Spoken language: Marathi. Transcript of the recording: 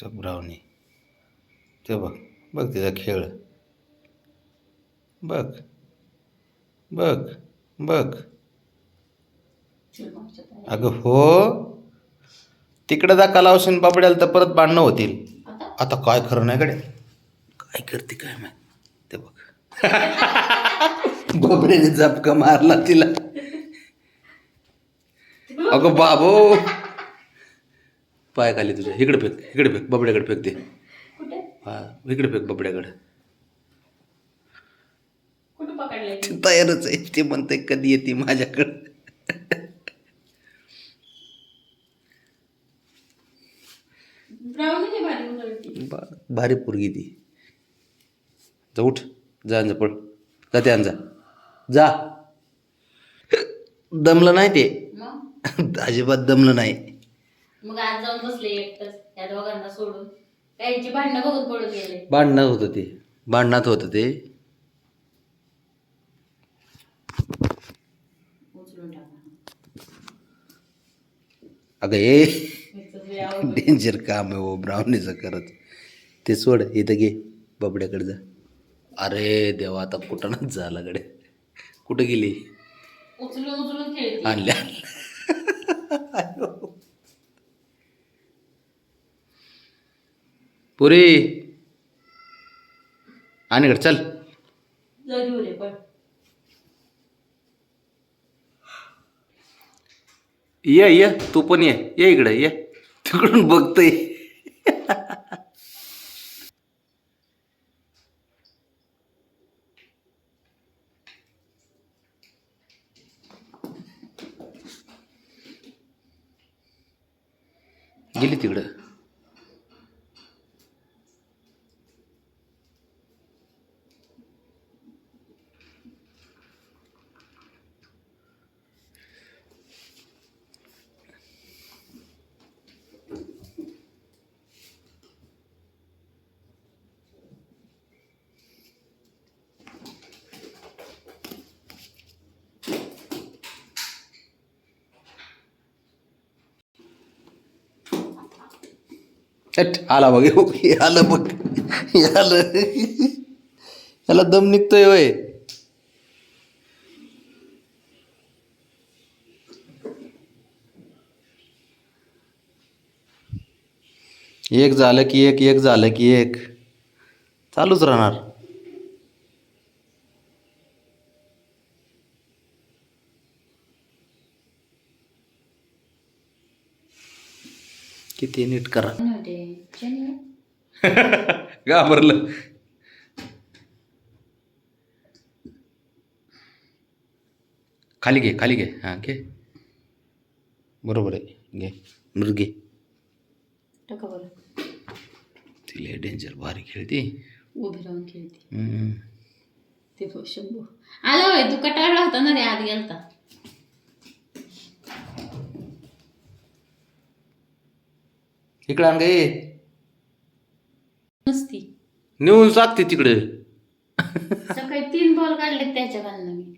तो ब्राउनी. ते बघ बघ तिचा खेळ. बघ बघ बघ. अगं हो. तिकडं दाखा लावशील बाबड्याला तर परत भांडणं होतील. आता? आता काय खरं नाही कडे काय करते काय माहीत? ते बघ. बाबड्याने झपका मारला तिला. अगं बाबो. पाय खाली तुझ्या इकडे फेक इकडे फेक बबड्याकडे फेक दे. हा इकडे फेक बबड्याकडे. तयारच आहे ते म्हणते कधी येते माझ्याकडे. भारी पोरगी ती. जा उठ जा अंजा पळ. जा ते अंजा. जा. दमलं नाही ते. अजिबात दमलं नाही. मग आज जाऊन बसले एकटंच त्या दोघांना सोडून. त्यांची भांडणं बघून पडून गेले. भांडणात होतं ते भांडणात होतं ते उचलून टाका. अगं आवडलं. डेंजर काम आहे हो ब्राह्मणीचं करत. ते सोड इथं घे बबड्याकडे जा. अरे देवा आता कुठं झाला गडे कुठं गेली? उचलून उचलून खेळते. आणल्या. पुरी. आणि इकडे चल. ये ये. तू पण ये. ये इकडे ये. तिकडून बघतोय. गेली तिकडं. छट आला बघ आलं बघ आलं. याला दम निघतोय होय. एक झालं की एक एक झालं की एक. चालूच राहणार. किती नीट करा. घाबरलं. खाली घे खाली घे. हां घे. बरोबर आहे. घे. बरं. तिला डेंजर भारी खेळती. उभी राहून खेळते. ते शंभू. आलो होय तू कटाळला होता ना रे आत गेलता. इकडं आण गे. नसती. नेऊन टाकते तिकडे. सकाळी तीन बॉल काढले त्याच्या घालणं मी.